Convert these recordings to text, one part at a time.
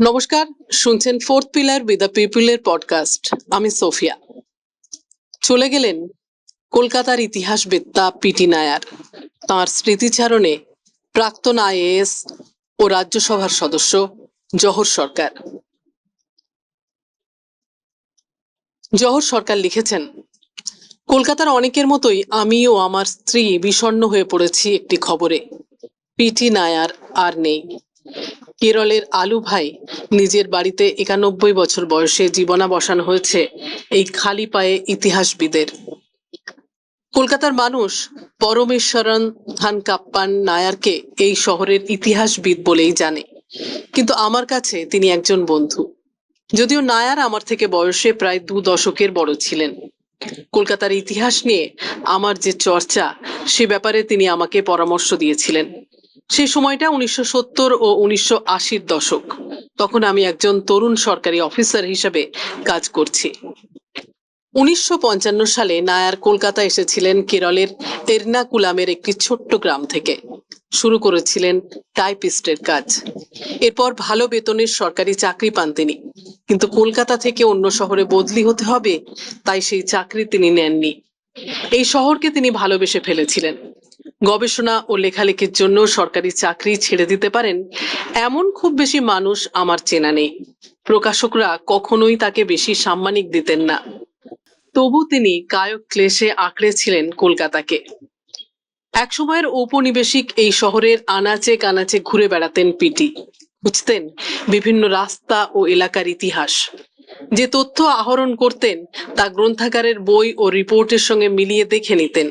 নমস্কার, শুনছেন fourth pillar with the পিপুলের পডকাস্ট আমি সোফিয়া। চলে গেলেন কলকাতার ইতিহাস ইতিহাসবেত্তা পিটি নায়ার। তাঁর স্মৃতিচারণে প্রাক্তন আইএএস ও রাজ্যসভার সদস্য জহর সরকার। জহর সরকার লিখেছেন, কলকাতার অনেকের মতোই আমি ও আমার স্ত্রী বিষণ্ণ হয়ে পড়েছি একটি খবরে। পিটি নায়ার আর নেই। কেরলের আলু ভাই নিজের বাড়িতে একানব্বই বছর বয়সে জীবনাবসান হয়েছে এই খালি পায়ে ইতিহাসবিদের। কলকাতার মানুষ পরমেশ্বরন থান কাপ্পান নায়ারকে এই শহরের ইতিহাসবিদ বলেই জানে। কিন্তু আমার কাছে তিনি একজন বন্ধু। যদিও নায়ার আমার থেকে বয়সে প্রায় দু দশকের বড় ছিলেন। কলকাতার ইতিহাস নিয়ে আমার যে চর্চা, সে ব্যাপারে তিনি আমাকে পরামর্শ দিয়েছিলেন। সেই সময়টা উনিশশো সত্তর ও উনিশশো আশির দশক। তখন আমি একজন তরুণ সরকারি অফিসার হিসেবে কাজ করছি। উনিশশো পঞ্চান্ন সালে নায়ার কলকাতা এসেছিলেন কেরলের এর্নাকুলামের একটি ছোট্ট গ্রাম থেকে। শুরু করেছিলেন টাইপিস্টের কাজ। এরপর ভালো বেতনের সরকারি চাকরি পান তিনি। কিন্তু কলকাতা থেকে অন্য শহরে বদলি হতে হবে, তাই সেই চাকরি তিনি নেননি। এই শহরকে তিনি ভালোবেসে ফেলেছিলেন। গবেষণা ও লেখালেখির জন্য সরকারি চাকরি ছেড়ে দিতে পারেন এমন খুব বেশি মানুষ আমার চেনা নেই। প্রকাশকরা কখনোই তাকে বেশি সাম্মানিক দিতেন না। তবু তিনি কায়ক ক্লেশে আঁকড়েছিলেন কলকাতাকে। একসময়ের ঔপনিবেশিক এই শহরের আনাচে কানাচে ঘুরে বেড়াতেন পিটি। বুঝতেন বিভিন্ন রাস্তা ও এলাকার ইতিহাস। যে তথ্য আহরণ করতেন তা গ্রন্থাগারের বই ও রিপোর্টের সঙ্গে মিলিয়ে দেখে নিতেন।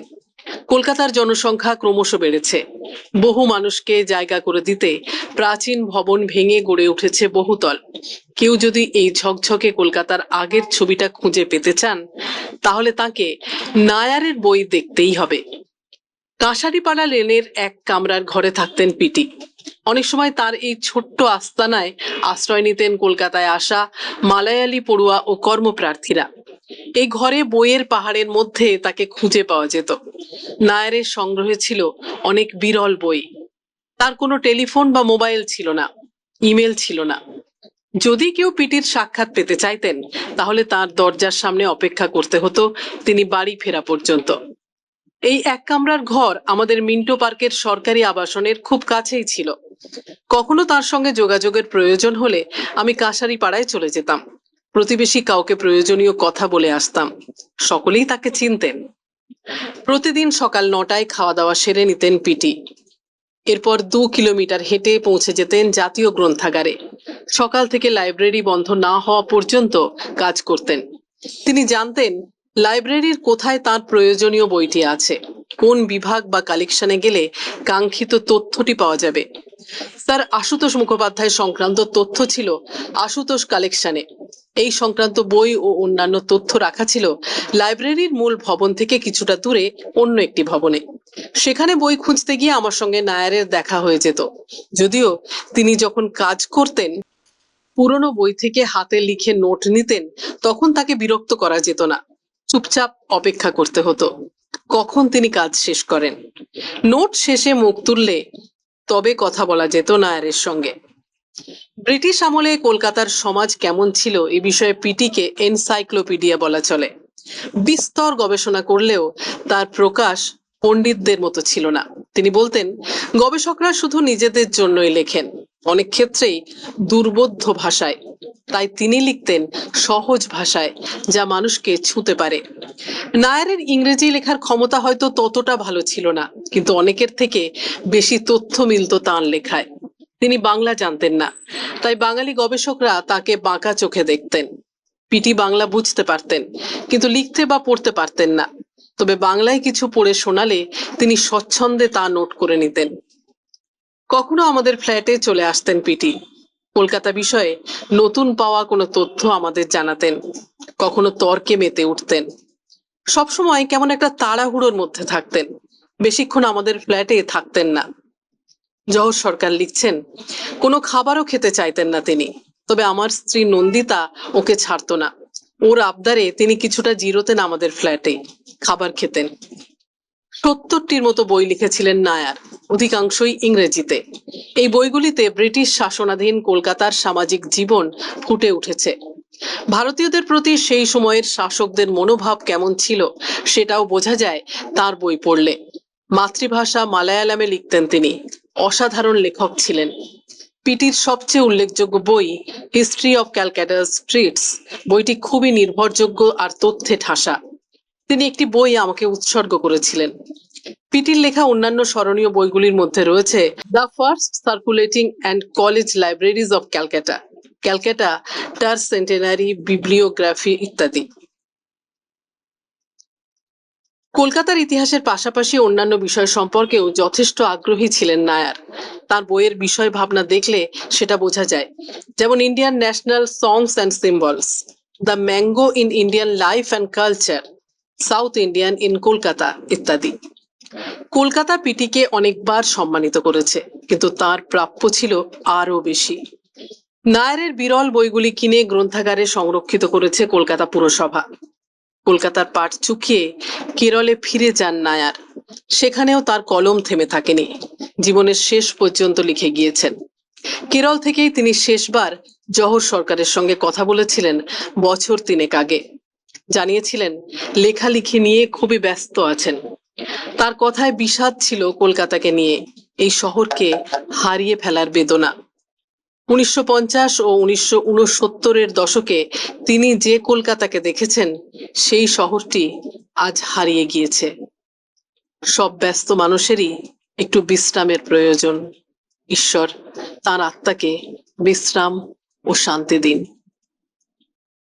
কলকাতার জনসংখ্যা ক্রমশ বেড়েছে। বহু মানুষকে জায়গা করে দিতে প্রাচীন ভবন ভেঙে গড়ে উঠেছে বহুতল। কেউ যদি এই ঝকঝকে কলকাতার আগের ছবিটা খুঁজে পেতে চান, তাহলে তাকে নায়ারের বই দেখতেই হবে। কাঁসারিপাড়া লেনের এক কামরার ঘরে থাকতেন পিটি। অনেক সময় তার এই ছোট্ট আস্তানায় আশ্রয় নিতেন কলকাতায় আসা মালায়ালি পড়ুয়া ও কর্মপ্রার্থীরা। এই ঘরে বইয়ের পাহাড়ের মধ্যে তাকে খুঁজে পাওয়া যেত। নায়ারের সংগ্রহে ছিল অনেক বিরল বই। তার কোনো টেলিফোন বা মোবাইল ছিল না, ইমেল ছিল না। যদি কেউ পিটির সাক্ষাৎ পেতে চাইতেন, তাহলে তার দরজার সামনে অপেক্ষা করতে হতো, তিনি বাড়ি ফেরা পর্যন্ত। এই এক কামরার ঘর আমাদের মিন্টো পার্কের সরকারি আবাসনের খুব কাছেই ছিল। কখনো তার সঙ্গে যোগাযোগের প্রয়োজন হলে আমি কাশারি পাড়ায় চলে যেতাম। প্রতিবেশী কাউকে প্রয়োজনীয় কথা বলে আসতাম। সকলেই তাকে চিনতেন। প্রতিদিন সকাল নটায় খাওয়া দাওয়া সেরে নিতেন পিটি। এরপর দু কিলোমিটার হেঁটে পৌঁছে যেতেন জাতীয় গ্রন্থাগারে। সকাল থেকে লাইব্রেরি বন্ধ না হওয়া পর্যন্ত কাজ করতেন। তিনি জানতেন, লাইব্রেরির কোথায় তার প্রয়োজনীয় বইটি আছে, কোন বিভাগ বা কালেকশনে গেলে কাঙ্ক্ষিত তথ্যটি পাওয়া যাবে। স্যার আশুতোষ মুখোপাধ্যায় সংক্রান্ত তথ্য ছিল আশুতোষ কালেকশনে। এই সংক্রান্ত বই ও অন্যান্য তথ্য রাখা ছিল লাইব্রেরির মূল ভবন থেকে কিছুটা দূরে অন্য একটি ভবনে। সেখানে বই খুঁজতে গিয়ে আমার সঙ্গে নায়ারের দেখা হয়ে যেত। যদিও তিনি যখন কাজ করতেন, পুরনো বই থেকে হাতে লিখে নোট নিতেন, তখন তাকে বিরক্ত করা যেত না। চুপচাপ অপেক্ষা করতে হতো। কখন তিনি কাজ শেষ করেন? নোট শেষে মুখ তুললে তবে কথা বলা যেত নায়ারের সঙ্গে। ব্রিটিশ আমলে কলকাতার সমাজ কেমন ছিল এ বিষয়ে পিটিকে এনসাইক্লোপিডিয়া বলা চলে। বিস্তর গবেষণা করলেও তার প্রকাশ পণ্ডিতদের মতো ছিল না। তিনি বলতেন, গবেষকরা শুধু নিজেদের জন্যই লেখেন, অনেক ক্ষেত্রেই দুর্বোধ্য ভাষায়। তাই তিনি লিখতেন সহজ ভাষায়, যা মানুষকে ছুঁতে পারে। নায়ারের ইংরেজি লেখার ক্ষমতা হয়তো ততটা ভালো ছিল না, কিন্তু অনেকের থেকে বেশি তথ্য মিলত তাঁর লেখায়। তিনি বাংলা জানতেন না। তাই বাঙালি গবেষকরা তাকে বাঁকা চোখে দেখতেন। পিটি বাংলা বুঝতে পারতেন, কিন্তু লিখতে বা পড়তে পারতেন না। তবে বাংলায় কিছু পড়ে শোনালে তিনি স্বচ্ছন্দে তা নোট করে নিতেন। কখনো আমাদের ফ্ল্যাটে চলে আসতেন পিটি। কলকাতা বিষয়ে নতুন পাওয়া কোনো তথ্য আমাদের জানাতেন। কখনো তর্কে মেতে উঠতেন। সবসময় কেমন একটা তাড়াহুড়োর মধ্যে থাকতেন। বেশিক্ষণ আমাদের ফ্ল্যাটে থাকতেন না। জহর সরকার লিখছেন, কোনো খাবারও খেতে চাইতেন না তিনি, তবে আমার স্ত্রী নন্দিতা ওকে ছাড়তো না। ওর আবদারে তিনি কিছুটা জিরোতেন আমাদের ফ্ল্যাটে, খাবার খেতেন। সত্তরটির মতো বই লিখেছিলেন নায়ার, অধিকাংশই ইংরেজিতে। এই বইগুলিতে ব্রিটিশ শাসনাধীন কলকাতার সামাজিক জীবন ফুটে উঠেছে। ভারতীয়দের প্রতি সেই সময়ের শাসকদের মনোভাব কেমন ছিল, সেটাও বোঝা যায় তার বই পড়লে। মাতৃভাষা মালায়ালামে লিখতেন তিনি। অসাধারণ লেখক ছিলেন। পিটির সবচেয়ে উল্লেখযোগ্য বই, হিস্ট্রি অফ ক্যালকাটা স্ট্রিটস বইটি খুবই নির্ভরযোগ্য আর তথ্যে ঠাসা। তিনি একটি বই আমাকে উৎসর্গ করেছিলেন। পিটির লেখা অন্যান্য স্মরণীয় বইগুলির মধ্যে রয়েছে, the first circulating and college libraries of Calcutta Calcutta, টার সেন্টেনারি, বিব্লিওগ্রাফি ইত্যাদি। কলকাতার ইতিহাসের পাশাপাশি অন্যান্য বিষয় সম্পর্কেও যথেষ্ট আগ্রহী ছিলেন নায়ার। তার বইয়ের বিষয় ভাবনা দেখলে সেটা বোঝা যায়। যেমন Indian national songs and symbols, the mango in Indian life and culture, south Indian in Kolkata ইত্যাদি। কলকাতা পিটিকে অনেকবার সম্মানিত করেছে, কিন্তু তার প্রাপ্য ছিল আরও বেশি। নায়ারের বিরল বইগুলি কিনে গ্রন্থাগারে সংরক্ষিত করেছে কলকাতা পুরসভা। কলকাতার পাট চুকিয়ে কেরলে ফিরে যান নায়ার। সেখানেও তার কলম থেমে থাকেনি। জীবনের শেষ পর্যন্ত লিখে গিয়েছেন। কেরল থেকেই তিনি শেষবার জহর সরকারের সঙ্গে কথা বলেছিলেন বছর তিনেক আগে। জানিয়েছিলেন, লেখালেখি নিয়ে খুবই ব্যস্ত আছেন। তার কথায় বিষাদ ছিল কলকাতাকে নিয়ে। এই শহরকে হারিয়ে ফেলার বেদনা। উনিশশো পঞ্চাশ ও উনিশশো উনসত্তরের দশকে তিনি যে কলকাতাকে দেখেছেন, সেই শহরটি আজ হারিয়ে গিয়েছে। সব ব্যস্ত মানুষেরই একটু বিশ্রামের প্রয়োজন। ঈশ্বর, তার আত্মাকে বিশ্রাম ও শান্তি দিন।